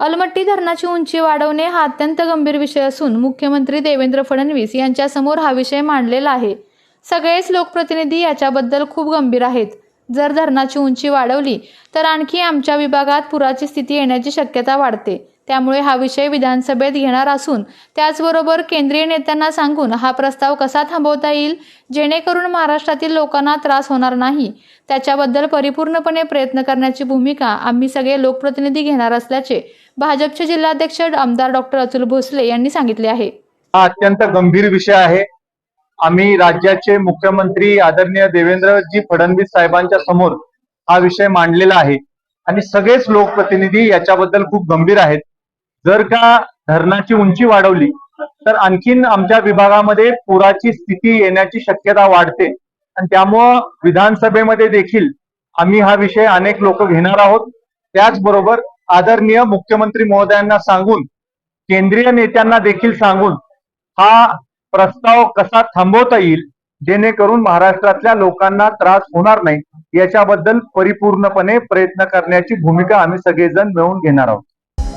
अलमट्टी धरणाची उंची वाढवणे हा अत्यंत गंभीर विषय असून मुख्यमंत्री देवेंद्र फडणवीस यांच्यासमोर हा विषय मांडलेला आहे. सगळेच लोकप्रतिनिधी याच्याबद्दल खूप गंभीर आहेत. जर धरणाची उंची वाढवली तर आणखी आमच्या विभागात पुराची स्थिती येण्याची शक्यता वाढते. त्यामुळे हा विषय विधानसभेत घेणार असून त्याचबरोबर केंद्रीय नेत्यांना सांगून हा प्रस्ताव कसा थांबवता येईल जेणेकरून महाराष्ट्रातील लोकांना त्रास होणार नाही? त्याच्याबद्दल परिपूर्णपणे प्रयत्न करण्याची भूमिका आम्ही सगळे लोकप्रतिनिधी घेणार असल्याचे भाजपचे जिल्हाध्यक्ष आमदार डॉक्टर अतुल भोसले यांनी सांगितले आहे. हा अत्यंत गंभीर विषय आहे. आम्ही राज्याचे मुख्यमंत्री आदरणीय देवेंद्रजी फडणवीस साहेबांच्या समोर हा विषय मांडलेला आहे आणि सगळेच लोकप्रतिनिधी याच्याबद्दल खूप गंभीर आहेत. जर का धरणाची उंची वाढवली तर आणखीन आमच्या विभागामध्ये पुराची स्थिती येण्याची शक्यता वाढते. आणि त्यामुळं विधानसभेमध्ये देखील आम्ही हा विषय अनेक लोक घेणार आहोत. त्याचबरोबर आदरणीय मुख्यमंत्री महोदयांना सांगून केंद्रीय नेत्यांना देखील सांगून हा प्रस्ताव कसा थांबवता येईल जेणेकरून महाराष्ट्रातल्या लोकांना त्रास होणार नाही याच्याबद्दल परिपूर्णपणे प्रयत्न करण्याची भूमिका आम्ही सगळेजण मिळवून घेणार आहोत.